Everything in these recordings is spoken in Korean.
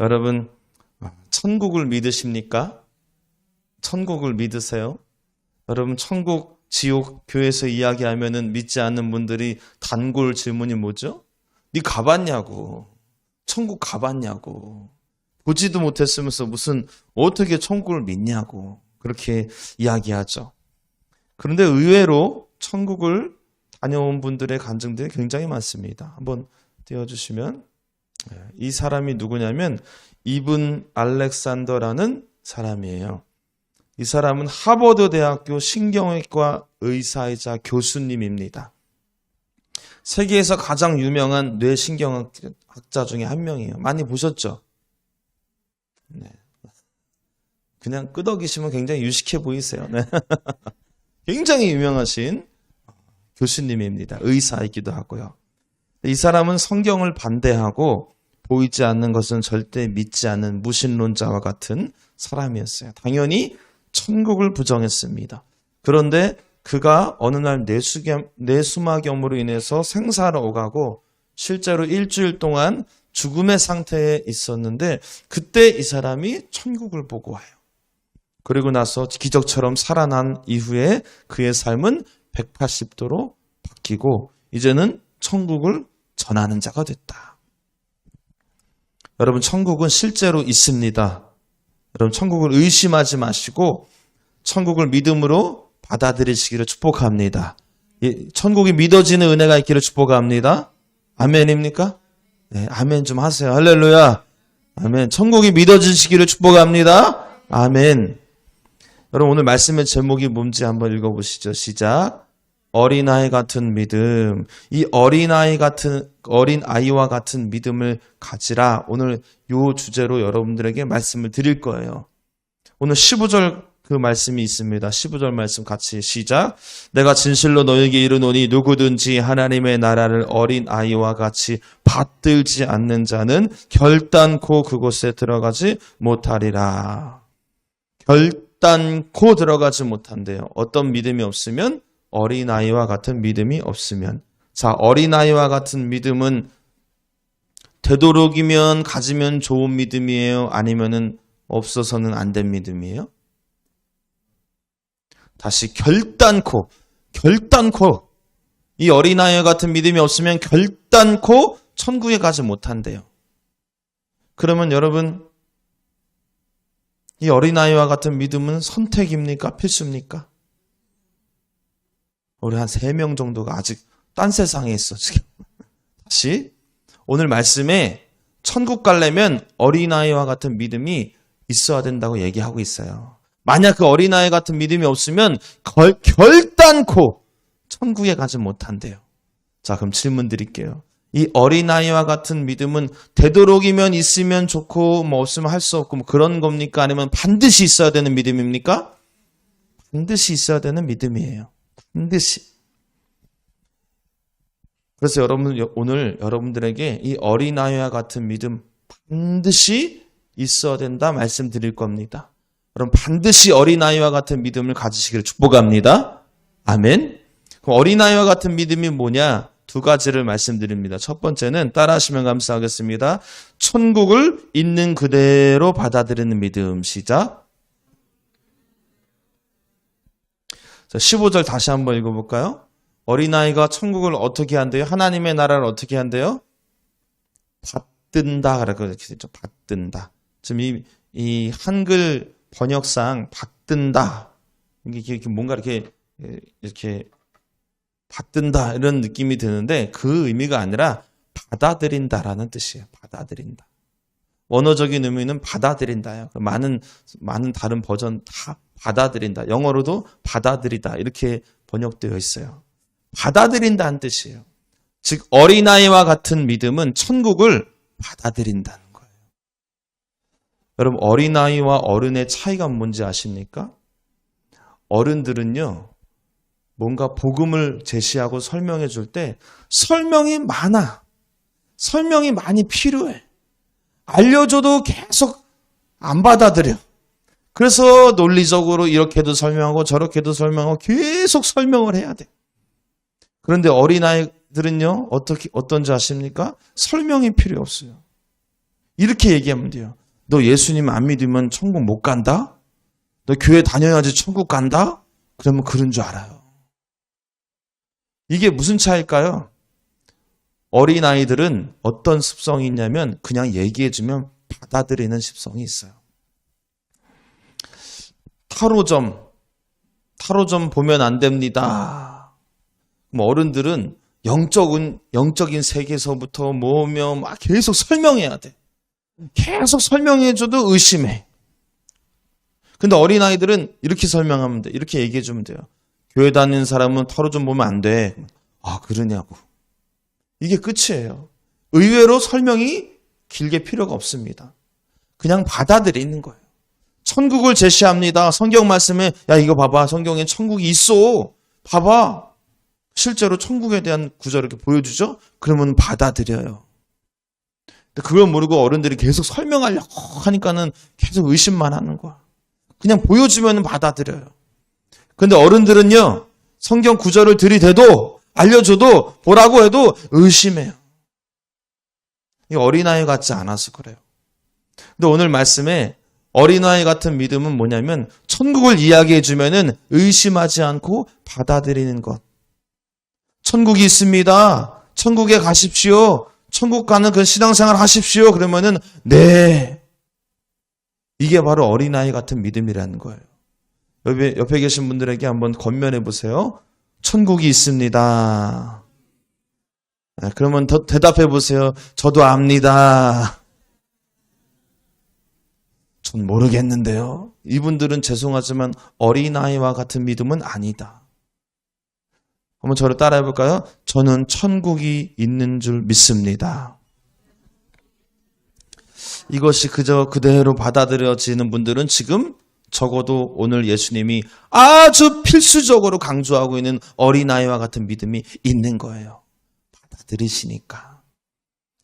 여러분, 천국을 믿으십니까? 천국을 믿으세요? 여러분, 천국, 지옥, 교회에서 이야기하면은 믿지 않는 분들이 단골 질문이 뭐죠? 네 가봤냐고. 천국 가봤냐고. 보지도 못했으면서 무슨 어떻게 천국을 믿냐고. 그렇게 이야기하죠. 그런데 의외로 천국을 다녀온 분들의 간증들이 굉장히 많습니다. 한번 띄워주시면 이 사람이 누구냐면 이분 알렉산더라는 사람이에요. 이 사람은 하버드 대학교 신경외과 의사이자 교수님입니다. 세계에서 가장 유명한 뇌신경학자 중에 한 명이에요. 많이 보셨죠? 네. 그냥 끄덕이시면 굉장히 유식해 보이세요. 네. 굉장히 유명하신 교수님입니다. 의사이기도 하고요. 이 사람은 성경을 반대하고 보이지 않는 것은 절대 믿지 않는 무신론자와 같은 사람이었어요. 당연히 천국을 부정했습니다. 그런데 그가 어느 날 뇌수겸, 뇌수막염으로 인해서 생사를 오가고 실제로 일주일 동안 죽음의 상태에 있었는데 그때 이 사람이 천국을 보고 와요. 그리고 나서 기적처럼 살아난 이후에 그의 삶은 180도로 바뀌고 이제는 천국을 전하는 자가 됐다. 여러분 천국은 실제로 있습니다. 여러분 천국을 의심하지 마시고 천국을 믿음으로 받아들이시기를 축복합니다. 천국이 믿어지는 은혜가 있기를 축복합니다. 아멘입니까? 네, 아멘 좀 하세요. 할렐루야. 아멘. 천국이 믿어지시기를 축복합니다. 아멘. 여러분 오늘 말씀의 제목이 뭔지 한번 읽어보시죠. 시작. 어린아이 같은 믿음. 이 어린아이 같은, 어린 아이와 같은 믿음을 가지라. 오늘 요 주제로 여러분들에게 말씀을 드릴 거예요. 오늘 15절 그 말씀이 있습니다. 15절 말씀 같이 시작. 내가 진실로 너에게 이르노니 누구든지 하나님의 나라를 어린 아이와 같이 받들지 않는 자는 결단코 그곳에 들어가지 못하리라. 결단코 들어가지 못한대요. 어떤 믿음이 없으면 어린아이와 같은 믿음이 없으면. 자, 어린아이와 같은 믿음은 되도록이면 가지면 좋은 믿음이에요? 아니면은 없어서는 안 된 믿음이에요? 다시 결단코, 결단코, 이 어린아이와 같은 믿음이 없으면 결단코 천국에 가지 못한대요. 그러면 여러분, 이 어린아이와 같은 믿음은 선택입니까? 필수입니까? 우리 한 세 명 정도가 아직 딴 세상에 있어, 지금. 다시. 오늘 말씀에 천국 가려면 어린아이와 같은 믿음이 있어야 된다고 얘기하고 있어요. 만약 그 어린아이 같은 믿음이 없으면 걸, 결단코 천국에 가지 못한대요. 자, 그럼 질문 드릴게요. 이 어린아이와 같은 믿음은 되도록이면 있으면 좋고 뭐 없으면 할 수 없고 뭐 그런 겁니까? 아니면 반드시 있어야 되는 믿음입니까? 반드시 있어야 되는 믿음이에요. 반드시. 그래서 여러분 오늘 여러분들에게 이 어린아이와 같은 믿음 반드시 있어야 된다 말씀드릴 겁니다. 여러분 반드시 어린아이와 같은 믿음을 가지시기를 축복합니다. 아멘. 그럼 어린아이와 같은 믿음이 뭐냐? 두 가지를 말씀드립니다. 첫 번째는 따라하시면 감사하겠습니다. 천국을 있는 그대로 받아들이는 믿음. 시작. 자, 15절 다시 한번 읽어볼까요? 어린아이가 천국을 어떻게 한대요? 하나님의 나라를 어떻게 한대요? 받든다. 라고 이렇게 되죠. 받든다. 지금 이, 이 한글 번역상 받든다. 이게 뭔가 이렇게, 이렇게 받든다. 이런 느낌이 드는데 그 의미가 아니라 받아들인다라는 뜻이에요. 받아들인다. 원어적인 의미는 받아들인다요. 많은, 많은 다른 버전 다 받아들인다. 영어로도 받아들이다. 이렇게 번역되어 있어요. 받아들인다는 뜻이에요. 즉, 어린아이와 같은 믿음은 천국을 받아들인다는 거예요. 여러분, 어린아이와 어른의 차이가 뭔지 아십니까? 어른들은요, 뭔가 복음을 제시하고 설명해 줄 때 설명이 많아. 설명이 많이 필요해. 알려줘도 계속 안 받아들여. 그래서 논리적으로 이렇게도 설명하고 저렇게도 설명하고 계속 설명을 해야 돼. 그런데 어린아이들은요, 어떻게, 어떤지 아십니까? 설명이 필요 없어요. 이렇게 얘기하면 돼요. 너 예수님 안 믿으면 천국 못 간다? 너 교회 다녀야지 천국 간다? 그러면 그런 줄 알아요. 이게 무슨 차일까요? 어린아이들은 어떤 습성이 있냐면 그냥 얘기해주면 받아들이는 습성이 있어요. 타로점, 타로점 보면 안 됩니다. 그럼 어른들은 영적인, 영적인 세계에서부터 뭐며 막 계속 설명해야 돼. 계속 설명해줘도 의심해. 근데 어린아이들은 이렇게 설명하면 돼. 이렇게 얘기해주면 돼요. 교회 다니는 사람은 타로점 보면 안 돼. 아, 그러냐고. 이게 끝이에요. 의외로 설명이 길게 필요가 없습니다. 그냥 받아들이는 거예요. 천국을 제시합니다. 성경 말씀에 야 이거 봐봐. 성경에 천국이 있어. 봐봐. 실제로 천국에 대한 구절을 이렇게 보여주죠. 그러면 받아들여요. 근데 그걸 모르고 어른들이 계속 설명하려고 하니까는 계속 의심만 하는 거야. 그냥 보여주면 받아들여요. 근데 어른들은요. 성경 구절을 들이대도 알려줘도 보라고 해도 의심해요. 이 어린아이 같지 않아서 그래요. 근데 오늘 말씀에 어린아이 같은 믿음은 뭐냐면 천국을 이야기해 주면은 의심하지 않고 받아들이는 것. 천국이 있습니다. 천국에 가십시오. 천국 가는 그 신앙생활 하십시오. 그러면은 네. 이게 바로 어린아이 같은 믿음이라는 거예요. 옆에, 옆에 계신 분들에게 한번 건면해 보세요. 천국이 있습니다. 네, 그러면 더 대답해 보세요. 저도 압니다. 전 모르겠는데요. 이분들은 죄송하지만 어린아이와 같은 믿음은 아니다. 한번 저를 따라해 볼까요? 저는 천국이 있는 줄 믿습니다. 이것이 그저 그대로 받아들여지는 분들은 지금 적어도 오늘 예수님이 아주 필수적으로 강조하고 있는 어린아이와 같은 믿음이 있는 거예요. 받아들이시니까.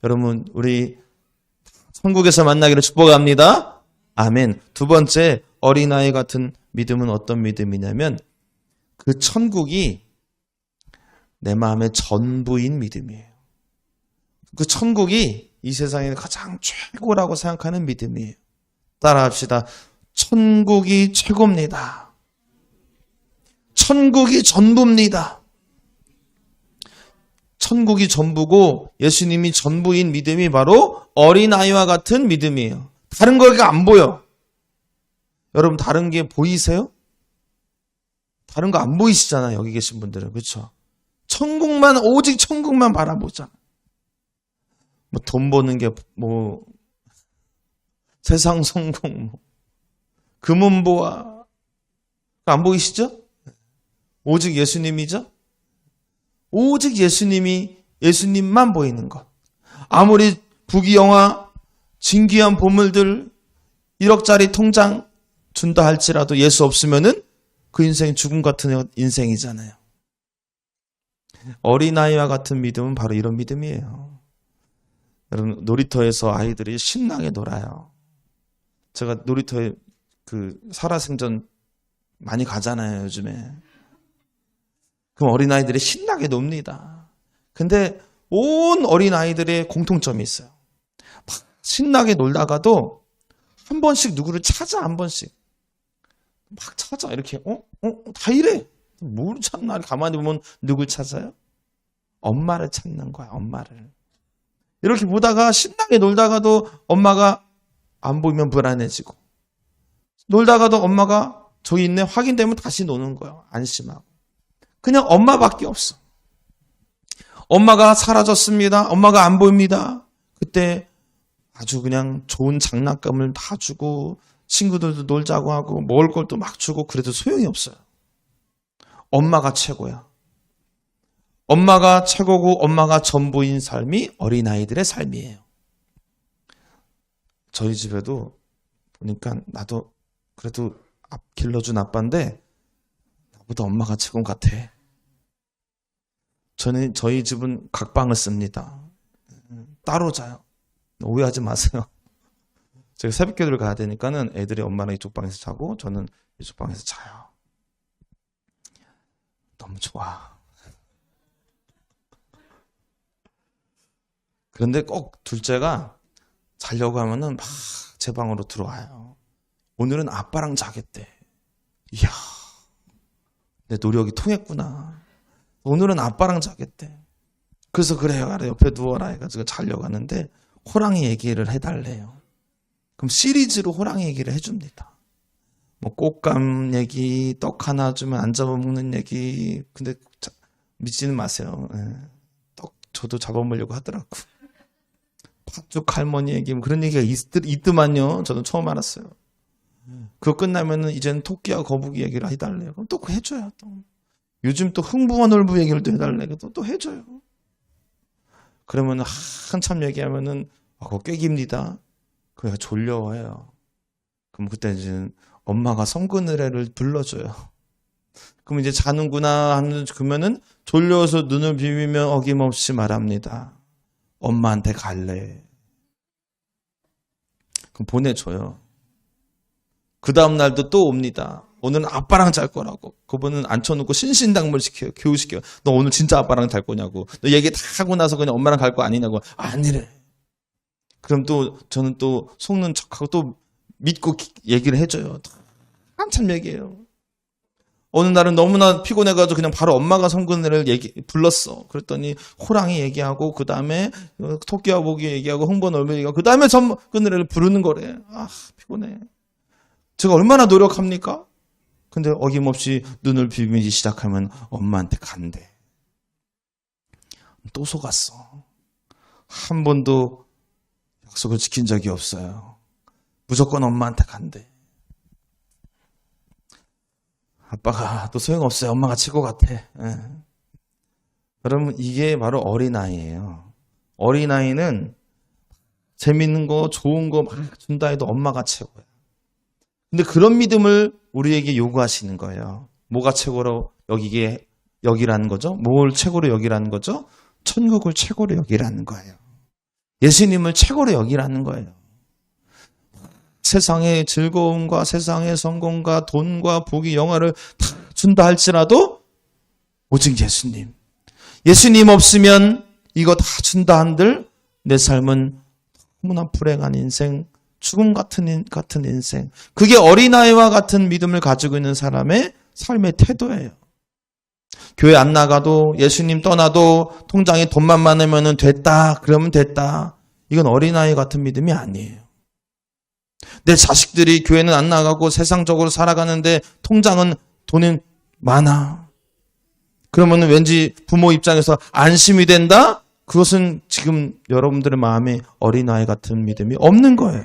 여러분, 우리 천국에서 만나기를 축복합니다. 아멘. 두 번째, 어린아이 같은 믿음은 어떤 믿음이냐면 그 천국이 내 마음의 전부인 믿음이에요. 그 천국이 이 세상에 가장 최고라고 생각하는 믿음이에요. 따라합시다. 천국이 최고입니다. 천국이 전부입니다. 천국이 전부고 예수님이 전부인 믿음이 바로 어린아이와 같은 믿음이에요. 다른 거가 안 보여. 여러분 다른 게 보이세요? 다른 거 안 보이시잖아요. 여기 계신 분들은. 그렇죠? 천국만 오직 천국만 바라보자. 뭐 돈 버는 게 뭐 세상 성공 뭐 금은보화 안 보이시죠? 오직 예수님이죠? 오직 예수님이 예수님만 보이는 것. 아무리 부귀영화, 진귀한 보물들, 1억짜리 통장 준다 할지라도 예수 없으면은 그 인생 죽음 같은 인생이잖아요. 어린아이와 같은 믿음은 바로 이런 믿음이에요. 여러분, 놀이터에서 아이들이 신나게 놀아요. 제가 놀이터에 그 살아생전 많이 가잖아요, 요즘에. 그럼 어린아이들이 신나게 놉니다. 근데 온 어린아이들의 공통점이 있어요. 막 신나게 놀다가도 한 번씩 누구를 찾아, 한 번씩. 막 찾아, 이렇게, 어? 어? 다 이래. 뭘 찾나? 가만히 보면 누굴 찾아요? 엄마를 찾는 거야, 엄마를. 이렇게 보다가 신나게 놀다가도 엄마가 안 보이면 불안해지고. 놀다가도 엄마가 저기 있네 확인되면 다시 노는 거예요. 안심하고. 그냥 엄마밖에 없어. 엄마가 사라졌습니다. 엄마가 안 보입니다. 그때 아주 그냥 좋은 장난감을 다 주고 친구들도 놀자고 하고 먹을 걸도 막 주고 그래도 소용이 없어요. 엄마가 최고야. 엄마가 최고고 엄마가 전부인 삶이 어린아이들의 삶이에요. 저희 집에도 보니까 나도 그래도 앞 길러준 아빠인데 나보다 엄마가 최고 같아. 저는 저희 집은 각방을 씁니다. 따로 자요. 오해하지 마세요. 제가 새벽 기도를 가야 되니까는 애들이 엄마랑 이쪽 방에서 자고 저는 이쪽 방에서 자요. 너무 좋아. 그런데 꼭 둘째가 자려고 하면은 막 제 방으로 들어와요. 오늘은 아빠랑 자겠대. 이야, 내 노력이 통했구나. 오늘은 아빠랑 자겠대. 그래서 그래요. 옆에 누워라 해가지고 자려고 하는데 호랑이 얘기를 해달래요. 그럼 시리즈로 호랑이 얘기를 해줍니다. 뭐 꽃감 얘기, 떡 하나 주면 안 잡아먹는 얘기. 근데 자- 믿지는 마세요. 예. 떡 저도 잡아먹으려고 하더라고. 팥죽 할머니 얘기 뭐 그런 얘기가 있, 있더만요. 저도 처음 알았어요. 그거 끝나면은 이제는 토끼와 거북이 얘기를 해달래요. 그럼 또 해줘요. 또. 요즘 또 흥부와 놀부 얘기를 또 해달래요. 또, 또 해줘요. 그러면 한참 얘기하면은 아, 그거 꾀깁니다. 그래가 졸려워요. 그럼 그때 이제 엄마가 성근의례를 불러줘요. 그럼 이제 자는구나 하는 그러면은 졸려서 눈을 비비면 어김없이 말합니다. 엄마한테 갈래. 그럼 보내줘요. 그 다음 날도 또 옵니다. 오늘은 아빠랑 잘 거라고. 그분은 앉혀놓고 신신당물 시켜요. 교육시켜요. 너 오늘 진짜 아빠랑 잘 거냐고. 너 얘기 다 하고 나서 그냥 엄마랑 갈 거 아니냐고. 아니래. 그럼 또 저는 또 속는 척하고 또 믿고 기- 얘기를 해줘요. 한참 얘기해요. 어느 날은 너무나 피곤해가지고 그냥 바로 엄마가 성근회를 얘기, 불렀어. 그랬더니 호랑이 얘기하고 그 다음에 토끼와 보기 얘기하고 넓이 얘기하고 그 다음에 성근회를 부르는 거래. 아 피곤해. 제가 얼마나 노력합니까? 근데 어김없이 눈을 비비기 시작하면 엄마한테 간대. 또 속았어. 한 번도 약속을 지킨 적이 없어요. 무조건 엄마한테 간대. 아빠가 또 소용없어요. 엄마가 칠 것 같아. 예. 여러분, 이게 바로 어린아이예요. 어린아이는 재밌는 거, 좋은 거 막 준다 해도 엄마가 최고야. 근데 그런 믿음을 우리에게 요구하시는 거예요. 뭐가 최고로 여기게 여기라는 거죠? 뭘 최고로 여기라는 거죠? 천국을 최고로 여기라는 거예요. 예수님을 최고로 여기라는 거예요. 세상의 즐거움과 세상의 성공과 돈과 부귀 영화를 다 준다 할지라도 오직 예수님. 예수님 없으면 이거 다 준다 한들 내 삶은 너무나 불행한 인생, 죽음 같은 인- 같은 인생. 그게 어린아이와 같은 믿음을 가지고 있는 사람의 삶의 태도예요. 교회 안 나가도 예수님 떠나도 통장에 돈만 많으면 됐다. 그러면 됐다. 이건 어린아이 같은 믿음이 아니에요. 내 자식들이 교회는 안 나가고 세상적으로 살아가는데 통장은 돈이 많아. 그러면 왠지 부모 입장에서 안심이 된다? 그것은 지금 여러분들의 마음에 어린아이 같은 믿음이 없는 거예요.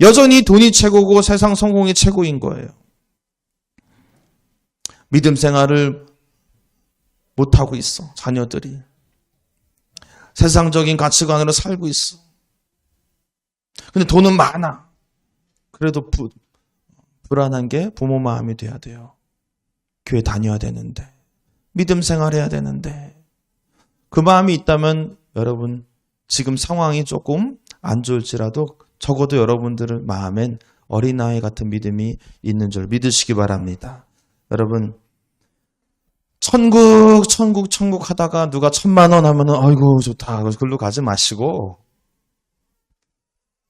여전히 돈이 최고고 세상 성공이 최고인 거예요. 믿음 생활을 못하고 있어, 자녀들이. 세상적인 가치관으로 살고 있어. 근데 돈은 많아. 그래도 부, 불안한 게 부모 마음이 돼야 돼요. 교회 다녀야 되는데. 믿음 생활해야 되는데. 그 마음이 있다면 여러분, 지금 상황이 조금 안 좋을지라도 적어도 여러분들 마음엔 어린아이 같은 믿음이 있는 줄 믿으시기 바랍니다. 여러분, 천국, 천국, 천국 하다가 누가 천만 원 하면은, 아이고, 좋다. 글로 가지 마시고,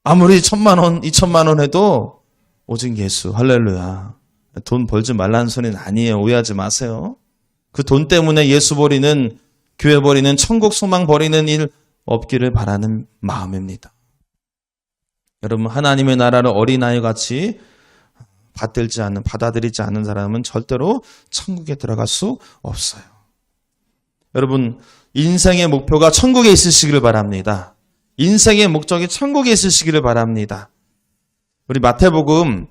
아무리 천만 원, 이천만 원 해도 오직 예수, 할렐루야. 돈 벌지 말라는 소리는 아니에요. 오해하지 마세요. 그 돈 때문에 예수 버리는, 교회 버리는, 천국 소망 버리는 일 없기를 바라는 마음입니다. 여러분, 하나님의 나라를 어린아이 같이 받들지 않는, 받아들이지 않는 사람은 절대로 천국에 들어갈 수 없어요. 여러분, 인생의 목표가 천국에 있으시기를 바랍니다. 인생의 목적이 천국에 있으시기를 바랍니다. 우리 마태복음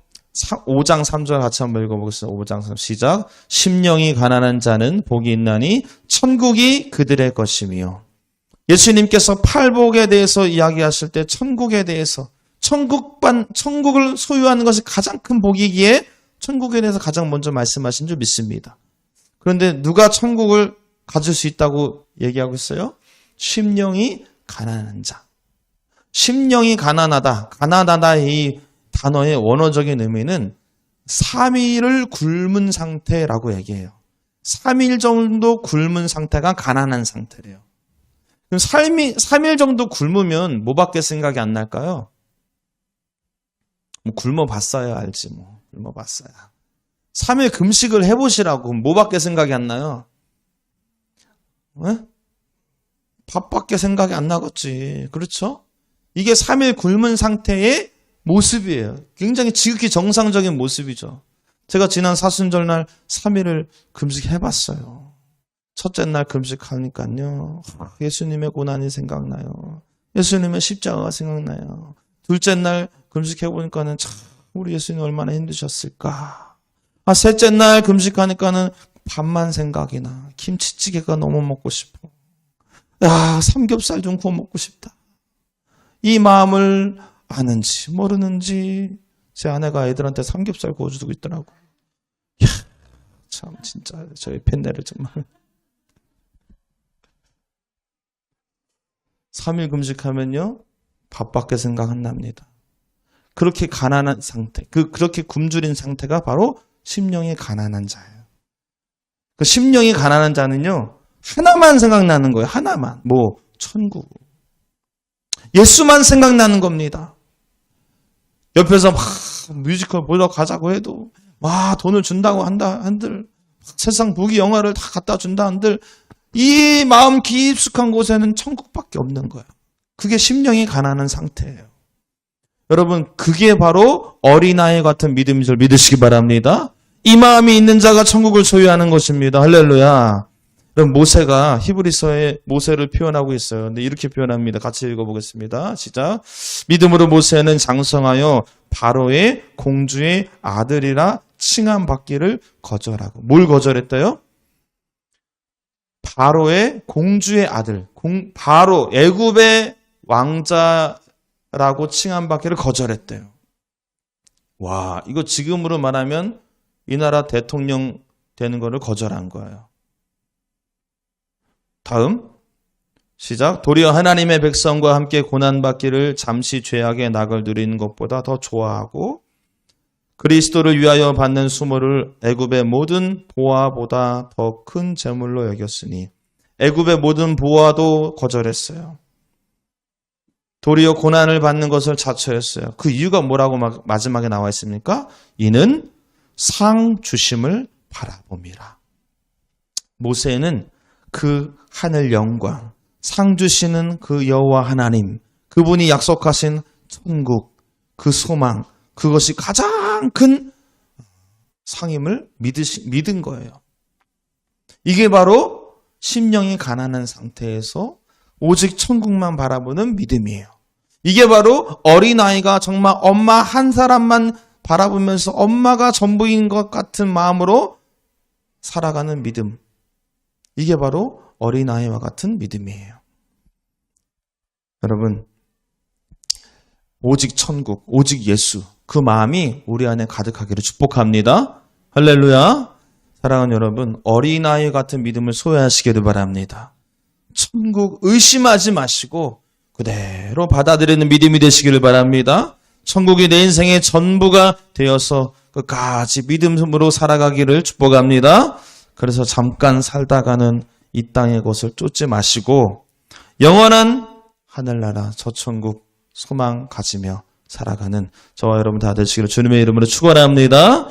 5장 3절 같이 한번 읽어보겠습니다. 5장 3 시작. 심령이 가난한 자는 복이 있나니 천국이 그들의 것이며 예수님께서 팔복에 대해서 이야기하실 때 천국에 대해서 천국반 천국을 소유하는 것이 가장 큰 복이기에 천국에 대해서 가장 먼저 말씀하신 줄 믿습니다. 그런데 누가 천국을 가질 수 있다고 얘기하고 있어요? 심령이 가난한 자. 심령이 가난하다. 가난하다 이 단어의 원어적인 의미는 3일을 굶은 상태라고 얘기해요. 3일 정도 굶은 상태가 가난한 상태래요. 그럼 삶이 3일 정도 굶으면 뭐밖에 생각이 안 날까요? 뭐 굶어 봤어야 알지 뭐. 굶어 봤어야. 3일 금식을 해 보시라고 뭐밖에 생각이 안 나요? 왜? 밥밖에 생각이 안 나겠지. 그렇죠? 이게 3일 굶은 상태의 모습이에요. 굉장히 지극히 정상적인 모습이죠. 제가 지난 사순절 날 3일을 금식해봤어요. 첫째 날 금식하니까요. 예수님의 고난이 생각나요. 예수님의 십자가가 생각나요. 둘째 날 금식해 보니까는 참 우리 예수님 얼마나 힘드셨을까. 아, 셋째 날 금식하니까는 밥만 생각이 나. 김치찌개가 너무 먹고 싶어. 야, 삼겹살 좀 구워 먹고 싶다. 이 마음을 아는지 모르는지 제 아내가 애들한테 삼겹살 구워주고 있더라고. 야, 참 진짜 저희 팬네를 정말. 3일 금식하면요. 밥밖에 생각 안 납니다. 그렇게 가난한 상태, 그 그렇게 굶주린 상태가 바로 심령이 가난한 자예요. 그 심령이 가난한 자는요. 하나만 생각나는 거예요. 하나만. 뭐 천국. 예수만 생각나는 겁니다. 옆에서 막 뮤지컬 보러 가자고 해도 와 돈을 준다고 한다 한들 세상 부귀 영화를 다 갖다 준다 한들 이 마음 깊숙한 곳에는 천국밖에 없는 거예요. 그게 심령이 가난한 상태예요. 여러분 그게 바로 어린아이 같은 믿음인 줄 믿으시기 바랍니다. 이 마음이 있는 자가 천국을 소유하는 것입니다. 할렐루야. 그럼 모세가 히브리서에 모세를 표현하고 있어요. 근데 이렇게 표현합니다. 같이 읽어보겠습니다. 시작. 믿음으로 모세는 장성하여 바로의 공주의 아들이라 칭함 받기를 거절하고 뭘 거절했대요? 바로의 공주의 아들, 공, 바로 애굽의 왕자라고 칭함 받기를 거절했대요. 와, 이거 지금으로 말하면 이 나라 대통령 되는 거를 거절한 거예요. 다음 시작 도리어 하나님의 백성과 함께 고난받기를 잠시 죄악의 낙을 누리는 것보다 더 좋아하고 그리스도를 위하여 받는 수모를 애굽의 모든 보화보다 더 큰 재물로 여겼으니 애굽의 모든 보화도 거절했어요. 도리어 고난을 받는 것을 자처했어요. 그 이유가 뭐라고 마지막에 나와 있습니까? 이는 상 주심을 바라봅니다. 모세는 그 하늘 영광, 상 주시는 그 여호와 하나님, 그분이 약속하신 천국, 그 소망, 그것이 가장 큰 상임을 믿으시, 믿은 거예요. 이게 바로 심령이 가난한 상태에서 오직 천국만 바라보는 믿음이에요. 이게 바로 어린아이가 정말 엄마 한 사람만 바라보면서 엄마가 전부인 것 같은 마음으로 살아가는 믿음. 이게 바로 어린아이와 같은 믿음이에요. 여러분, 오직 천국, 오직 예수, 그 마음이 우리 안에 가득하기를 축복합니다. 할렐루야. 사랑하는 여러분, 어린아이 같은 믿음을 소유하시기를 바랍니다. 천국 의심하지 마시고 그대로 받아들이는 믿음이 되시기를 바랍니다. 천국이 내 인생의 전부가 되어서 끝까지 믿음으로 살아가기를 축복합니다. 그래서 잠깐 살다가는 이 땅의 것을 쫓지 마시고 영원한 하늘나라 저천국 소망 가지며 살아가는 저와 여러분 다 되시기를 주님의 이름으로 축원합니다.